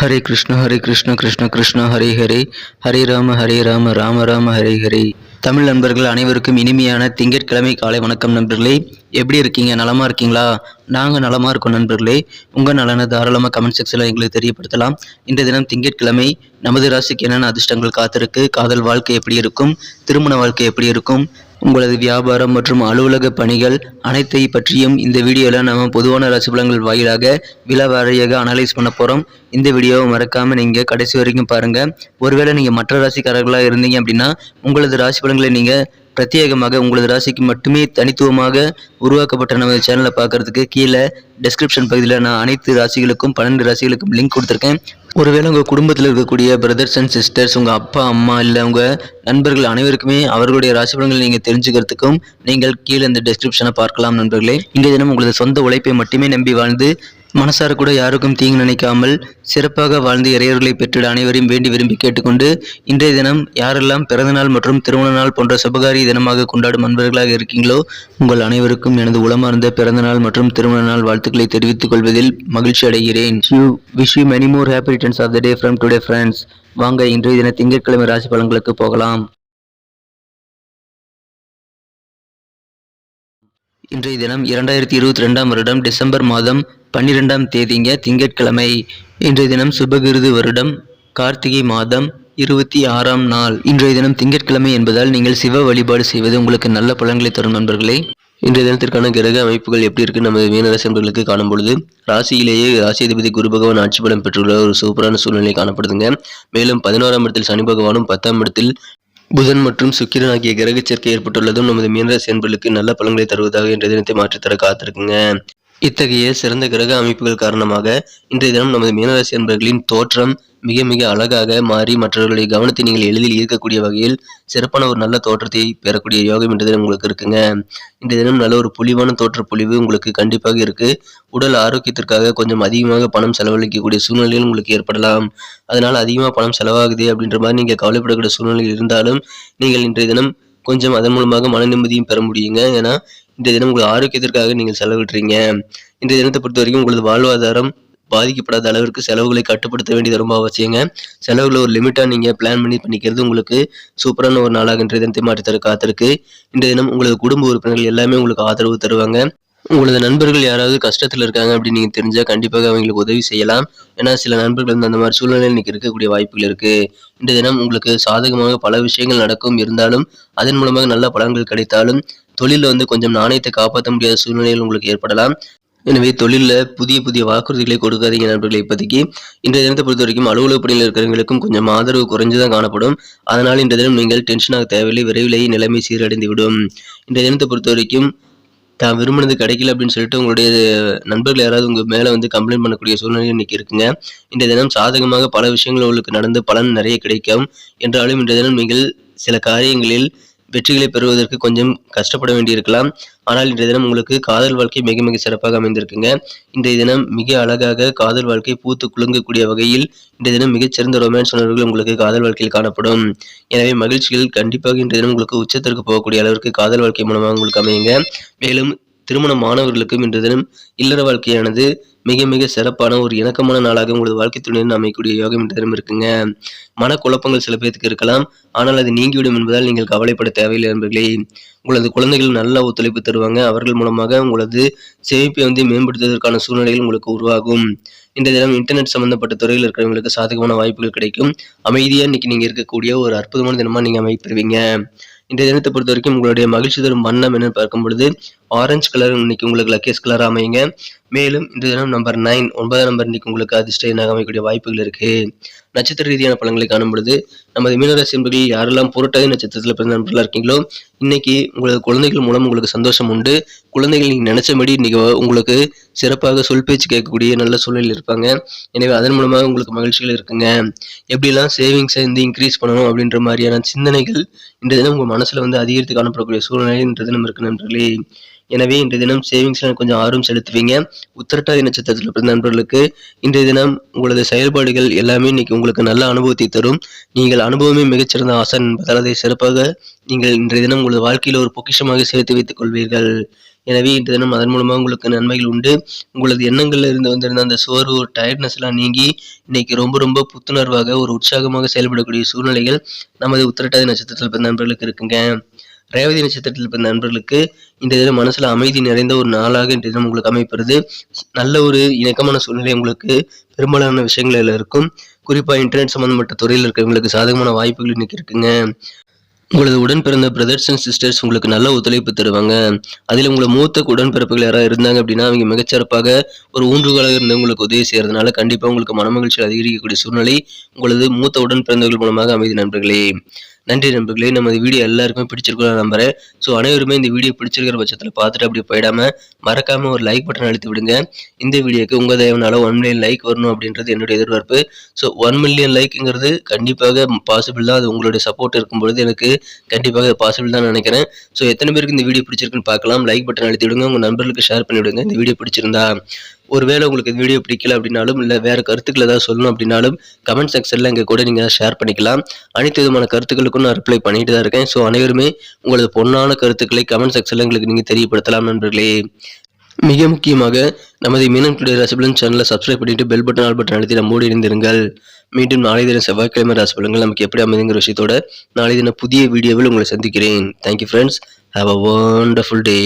ஹரே கிருஷ்ண ஹரே கிருஷ்ண கிருஷ்ண கிருஷ்ண ஹரே ஹரே. ஹரே ராம ஹரே ராம ராம ராம ஹரே ஹரே. தமிழ் நண்பர்கள் அனைவருக்கும் இனிமையான திங்கட்கிழமை காலை வணக்கம் நண்பர்களே. எப்படி இருக்கீங்க? நலமாக இருக்கீங்களா? நாங்கள் நலமாக இருக்கோம் நண்பர்களே. உங்கள் நலனை தாராளமாக கமெண்ட் செக்ஷனில் எங்களுக்கு தெரியப்படுத்தலாம். இன்றைய தினம் திங்கட்கிழமை நமது ராசிக்கு என்னென்ன அதிர்ஷ்டங்கள் காத்திருக்கு? காதல் வாழ்க்கை எப்படி இருக்கும்? திருமண வாழ்க்கை எப்படி இருக்கும்? உங்களது வியாபாரம் மற்றும் அலுவலக பணிகள் அனைத்தை பற்றியும் இந்த வீடியோவில் நம்ம பொதுவான ராசி பலன்கள் வாயிலாக வில வாரியாக அனலைஸ் பண்ண போகிறோம் இந்த வீடியோவை மறக்காமல் நீங்கள் கடைசி வரைக்கும் பாருங்கள் ஒருவேளை நீங்கள் மற்ற ராசிக்காரர்களாக இருந்தீங்க அப்படின்னா உங்களது ராசி பலன்களை நீங்கள் பிரத்யேகமாக உங்களது ராசிக்கு மட்டுமே தனித்துவமாக உருவாக்கப்பட்ட நமது சேனலை பார்க்கறதுக்கு கீழே டெஸ்கிரிப்ஷன் பகுதியில் நான் அனைத்து ராசிகளுக்கும் பன்னெண்டு ராசிகளுக்கும் லிங்க் கொடுத்துருக்கேன். ஒருவேளை உங்கள் குடும்பத்தில் இருக்கக்கூடிய பிரதர்ஸ் அண்ட் சிஸ்டர்ஸ் உங்கள் அப்பா அம்மா இல்லை உங்கள் நண்பர்கள் அனைவருக்குமே அவர்களுடைய ராசிபலன்களை நீங்கள் தெரிஞ்சுக்கிறதுக்கும் நீங்கள் கீழே இந்த டிஸ்கிரிப்ஷனை பார்க்கலாம் நண்பர்களே. இன்றைய தினம் உங்களது சொந்த உழைப்பை மட்டுமே நம்பி வாழ்ந்து மனசார கூட யாருக்கும் தீங்கு நினைக்காமல் சிறப்பாக வாழ்ந்து இறையர்களை பெற்றிட அனைவரையும் வேண்டி விரும்பி கேட்டுக்கொண்டு இன்றைய தினம் யாரெல்லாம் பிறந்தநாள் மற்றும் திருமண நாள் போன்ற சுபகாரி தினமாக கொண்டாடும் அன்பர்களாக இருக்கீங்களோ உங்கள் அனைவருக்கும் எனது உளமார்ந்த பிறந்தநாள் மற்றும் திருமண நாள் வாழ்த்துக்களை தெரிவித்துக் கொள்வதில் மகிழ்ச்சி அடைகிறேன். You wish you many more happy returns of the day from today friends வாங்க இன்றைய தின திங்கட்கிழமை ராசி பலன்களுக்கு போகலாம். இன்றைய தினம் இரண்டாயிரத்தி இருபத்தி ரெண்டாம் வருடம் டிசம்பர் மாதம் பன்னிரெண்டாம் தேதிங்க திங்கட்கிழமை. இன்றைய தினம் சுபகிருது வருடம் கார்த்திகை மாதம் இருபத்தி ஆறாம் நாள். இன்றைய தினம் திங்கட்கிழமை என்பதால் நீங்கள் சிவ வழிபாடு செய்வது உங்களுக்கு நல்ல பலன்களை தரும் நண்பர்களே. இன்றைய தினத்திற்கான கிரக அமைப்புகள் எப்படி இருக்கு? நமது மீனராசி என்பர்களுக்கு காணும் பொழுது ராசியிலேயே ராசியதிபதி குரு பகவான் ஆட்சி பலம் பெற்றுள்ள ஒரு சூப்பரான சூழ்நிலை காணப்படுதுங்க. மேலும் பதினோராம் இடத்தில் சனி பகவானும் பத்தாம் இடத்தில் புதன் மற்றும் சுக்கிரன் ஆகிய கிரக சேர்க்கை ஏற்பட்டுள்ளதும் நமது மீனராசி என்பர்களுக்கு நல்ல பலன்களை தருவதாக இன்றைய தினத்தை மாற்றித்தர காத்திருக்குங்க. இத்தகைய சிறந்த கிரக அமைப்புகள் காரணமாக இன்றைய தினம் நமது மீனராசி அன்பர்களின் தோற்றம் மிக மிக அழகாக மாறி மற்றவர்களுடைய கவனத்தை நீங்கள் எளிதில் ஈர்க்கக்கூடிய வகையில் சிறப்பான ஒரு நல்ல தோற்றத்தை பெறக்கூடிய யோகம் இன்றைய தினம் உங்களுக்கு இருக்குங்க. இந்த தினம் நல்ல ஒரு புலிவான தோற்ற பொலிவு உங்களுக்கு கண்டிப்பாக இருக்கு. உடல் ஆரோக்கியத்திற்காக கொஞ்சம் அதிகமாக பணம் செலவழிக்கக்கூடிய சூழ்நிலையில் உங்களுக்கு ஏற்படலாம். அதனால் அதிகமாக பணம் செலவாகுது அப்படின்ற மாதிரி நீங்கள் கவலைப்படக்கூடிய சூழ்நிலை இருந்தாலும் நீங்கள் இன்றைய தினம் கொஞ்சம் அதன் மூலமாக மன நிம்மதியும் பெற முடியுங்க. ஏன்னா இன்றைய தினம் உங்கள் ஆரோக்கியத்திற்காக நீங்கள் செலவிடுறீங்க. இன்றைய தினத்தை பொறுத்த வரைக்கும் உங்களது வாழ்வாதாரம் பாதிக்கப்படாத அளவிற்கு செலவுகளை கட்டுப்படுத்த வேண்டியது ரொம்ப அவசியங்க. செலவுகளை ஒரு லிமிட்டாக நீங்கள் பிளான் பண்ணி பண்ணிக்கிறது உங்களுக்கு சூப்பரான ஒரு நாளாக இன்றைய தினத்தை மாற்றித்தர காத்திருக்கு. இன்றைய தினம் உங்களது குடும்ப உறுப்பினர்கள் எல்லாமே உங்களுக்கு ஆதரவு தருவாங்க. உங்களது நண்பர்கள் யாராவது கஷ்டத்தில் இருக்காங்க அப்படின்னு நீங்கள் தெரிஞ்சால் கண்டிப்பாக அவங்களுக்கு உதவி செய்யலாம். ஏன்னா சில நண்பர்கள் வந்து அந்த மாதிரி சூழ்நிலையில் இன்னைக்கு இருக்கக்கூடிய வாய்ப்புகள் இருக்குது இந்த தினம் உங்களுக்கு சாதகமாக பல விஷயங்கள் நடக்கும். இருந்தாலும் அதன் மூலமாக நல்ல பலன்கள் கிடைத்தாலும் தொழிலில் வந்து கொஞ்சம் நாணயத்தை காப்பாற்ற முடியாத சூழ்நிலைகள் உங்களுக்கு ஏற்படலாம். எனவே தொழிலில் புதிய புதிய வாக்குறுதிகளை கொடுக்காதீங்க நண்பர்களை இப்போதைக்கு. இன்றைய தினத்தை பொறுத்த வரைக்கும் அலுவலக பணியில் இருக்கிறவங்களுக்கும் கொஞ்சம் ஆதரவு குறைஞ்சுதான் காணப்படும். அதனால் இன்றைய தினம் நீங்கள் டென்ஷனாக தேவையில்லை விரைவிலேயே நிலைமை சீரடைந்து விடும். இன்றைய தினத்தை பொறுத்த வரைக்கும் தான் விரும்பினது கிடைக்கல அப்படின்னு சொல்லிட்டு உங்களுடைய நண்பர்கள் யாராவது உங்கள் மேலே வந்து கம்ப்ளைண்ட் பண்ணக்கூடிய சூழ்நிலை இன்னைக்கு இருக்குங்க. இன்றைய தினம் சாதகமாக பல விஷயங்கள் உங்களுக்கு நடந்து பலன் நிறைய கிடைக்கும். என்றாலும் இன்றைய தினம் நீங்கள் சில காரியங்களில் வெற்றிகளை பெறுவதற்கு கொஞ்சம் கஷ்டப்பட வேண்டியிருக்கலாம். ஆனால் இன்றைய தினம் உங்களுக்கு காதல் வாழ்க்கை மிக மிக சிறப்பாக அமைந்திருக்குங்க. இன்றைய தினம் மிக அழகாக காதல் வாழ்க்கை பூத்து குலுங்கக்கூடிய வகையில் இன்றைய தினம் மிகச்சிறந்த ரொமான்ஸ் உணர்வுகள் உங்களுக்கு காதல் வாழ்க்கையில் காணப்படும். எனவே மகிழ்ச்சிகள் கண்டிப்பாக இன்றைய தினம் உங்களுக்கு உச்சத்திற்கு போகக்கூடிய அளவிற்கு காதல் வாழ்க்கை மூலமாக உங்களுக்கு அமையுங்க. மேலும் திருமண மாணவர்களுக்கும் இன்றைய தினம் இல்லற வாழ்க்கையானது மிக மிக சிறப்பான ஒரு இணக்கமான நாளாக உங்களது வாழ்க்கை துணையுடன் அமைக்கக்கூடிய யோகம் இன்றைய தினம் இருக்குங்க. மனக்குழப்பங்கள் சில பேருக்கு இருக்கலாம். ஆனால் அது நீங்கிவிடும் என்பதால் நீங்கள் கவலைப்பட தேவையில்லை நண்பர்களே. உங்களது குழந்தைகள் நல்ல ஒத்துழைப்பு தருவாங்க. அவர்கள் மூலமாக உங்களது சேமிப்பை வந்து மேம்படுத்துவதற்கான சூழ்நிலைகள் உங்களுக்கு உருவாகும். இந்த தினம் இன்டர்நெட் சம்பந்தப்பட்ட துறையில் இருக்கிறவங்களுக்கு சாதகமான வாய்ப்புகள் கிடைக்கும். அமைதியாக இன்னைக்கு நீங்கள் இருக்கக்கூடிய ஒரு அற்புதமான தினமாக நீங்கள் அமைப்பெறுவீங்க. இந்த தினத்தை பொறுத்த வரைக்கும் உங்களுடைய மகிழ்ச்சி தரும் வண்ணம் என்னன்னு பார்க்கும் பொழுது ஆரஞ்சு கலர் இன்னைக்கு உங்களுக்கு லக்கேஸ் கலர் அமையுங்க. மேலும் இந்த தினம் நம்பர் நைன் ஒன்பதாம் நம்பர் இன்னைக்கு உங்களுக்கு அதிர்ஷ்ட எண்ணாக அமைக்கக்கூடிய வாய்ப்புகள் இருக்கு. நட்சத்திர ரீதியான பலன்களை காணும் பொழுது நமது மீனராசி என்பதில் யாரெல்லாம் புரட்டாதி நட்சத்திரத்தில் பிறந்த நண்பர்களாக இருக்கீங்களோ இன்னைக்கு உங்களது குழந்தைகள் மூலம் உங்களுக்கு சந்தோஷம் உண்டு. குழந்தைகள் நீங்கள் நினைச்சபடி இன்னைக்கு உங்களுக்கு சிறப்பாக சொல் பேச்சு கேட்கக்கூடிய நல்ல சூழலில் இருப்பாங்க. எனவே அதன் மூலமாக உங்களுக்கு மகிழ்ச்சிகள் இருக்குங்க. எப்படிலாம் சேவிங்ஸை வந்து இன்க்ரீஸ் பண்ணணும் அப்படின்ற மாதிரியான சிந்தனைகள் இந்த தினம் உங்கள் மனசில் வந்து அதிகரித்து காணப்படக்கூடிய சூழ்நிலை இன்ற தினம் இருக்கு நண்பர்களே. எனவே இன்றைய தினம் சேவிங்ஸ்ல கொஞ்சம் ஆர்வம் செலுத்துவீங்க. உத்திரட்டாதி நட்சத்திரத்தில் பிறந்த நண்பர்களுக்கு இன்றைய தினம் உங்களது செயல்பாடுகள் எல்லாமே இன்னைக்கு உங்களுக்கு நல்ல அனுபவத்தை தரும். நீங்கள் அனுபவமே மிகச்சிறந்த ஆசன் என்பதால் அதை சிறப்பாக நீங்கள் இன்றைய தினம் உங்களது வாழ்க்கையில் ஒரு பொக்கிஷமாக சேர்த்து வைத்துக் கொள்வீர்கள். எனவே இன்று தினம் அதன் மூலமாக உங்களுக்கு நன்மைகள் உண்டு. உங்களது எண்ணங்கள்ல இருந்து வந்திருந்த அந்த சோர்வு டயர்ட்னஸ் எல்லாம் நீங்கி இன்னைக்கு ரொம்ப ரொம்ப புத்துணர்வாக ஒரு உற்சாகமாக செயல்படக்கூடிய சூழ்நிலைகள் நமது உத்திரட்டாதி நட்சத்திரத்தில் பிறந்த நண்பர்களுக்கு இருக்குங்க. ரேவதி நட்சத்திரத்தில் இருப்ப நண்பர்களுக்கு இந்த தினம் மனசுல அமைதி நிறைந்த ஒரு நாளாக இன்றைய தினம் உங்களுக்கு அமைப்பது நல்ல ஒரு இணக்கமான சூழ்நிலை உங்களுக்கு பெரும்பாலான விஷயங்கள் இருக்கும். குறிப்பா இன்டர்நெட் சம்பந்தப்பட்ட துறையில் இருக்கிறவங்களுக்கு சாதகமான வாய்ப்புகள் இன்னைக்கு இருக்குங்க. உங்களது உடன் பிறந்த பிரதர்ஸ் அண்ட் சிஸ்டர்ஸ் உங்களுக்கு நல்ல ஒத்துழைப்பு தருவாங்க. அதில் உங்களை மூத்த உடன்பிறப்புகள் யாராவது இருந்தாங்க அப்படின்னா அவங்க மிகச்சிறப்பாக ஒரு ஊன்றுகோலாக இருந்து உங்களுக்கு உதவி செய்கிறதுனால கண்டிப்பாக உங்களுக்கு மனமகிழ்ச்சி அதிகரிக்கக்கூடிய சூழ்நிலை உங்களது மூத்த உடன் பிறந்தவர்கள் மூலமாக அமைதி நண்பர்களே. நன்றி நண்பர்களே. நமது வீடியோ எல்லாருக்குமே பிடிச்சிருக்கும் நம்புறேன். ஸோ அனைவருமே இந்த வீடியோ பிடிச்சிருக்கிற பட்சத்தில் பார்த்துட்டு அப்படி போயிடாமல் மறக்காமல் ஒரு லைக் பட்டன் அழுத்தி விடுங்க. இந்த வீடியோக்கு உங்கள் தயவுனால ஒன் மில்லியன் லைக் வரணும் அப்படின்றது என்னுடைய எதிர்பார்ப்பு. ஸோ ஒன் மில்லியன் லைக்குங்கிறது கண்டிப்பாக பாசிபிள் தான். அது உங்களுடைய சப்போர்ட் இருக்கும் பொழுது எனக்கு கண்டிப்பாக பாசிபிள் தான் நினைக்கிறேன். ஸோ எத்தனை பேருக்கு இந்த வீடியோ பிடிச்சிருக்குன்னு பார்க்கலாம். லைக் பட்டன் அழுத்தி விடுங்க. உங்கள் நண்பர்களுக்கு ஷேர் பண்ணி விடுங்க இந்த வீடியோ பிடிச்சிருந்தா. ஒருவேளை உங்களுக்கு இந்த வீடியோ பிடிக்கல அப்படின்னாலும் இல்லை வேறு கருத்துக்கள் ஏதாவது சொல்லணும் அப்படின்னாலும் கமெண்ட் செக்ஷனில் இங்கே கூட நீங்கள் ஷேர் பண்ணிக்கலாம். அனைத்து விதமான கருத்துக்களுக்கும் நான் ரிப்ளை பண்ணிட்டு தான் இருக்கேன். ஸோ அனைவருமே உங்களது பொண்ணான கருத்துக்களை கமெண்ட் செக்ஷனில் எங்களுக்கு நீங்கள் தெரியப்படுத்தலாம் நண்பர்களே. மிக முக்கியமாக நமது மீனம் டுடே ரசபலன் சேனலை சப்ஸ்கிரைப் பண்ணிட்டு பெல் பட்டன் ஆல் பட்டன் அழுத்தி நம்மோடு இணைந்திருங்கள். மீண்டும் நாளை தினம் செவ்வாய்க்கிழமை ராசிபலன்கள் நமக்கு எப்படி அமைதுங்கிற விஷயத்தோட நாளை தினம் புதிய வீடியோவில் உங்களை சந்திக்கிறேன். Thank you friends have a wonderful day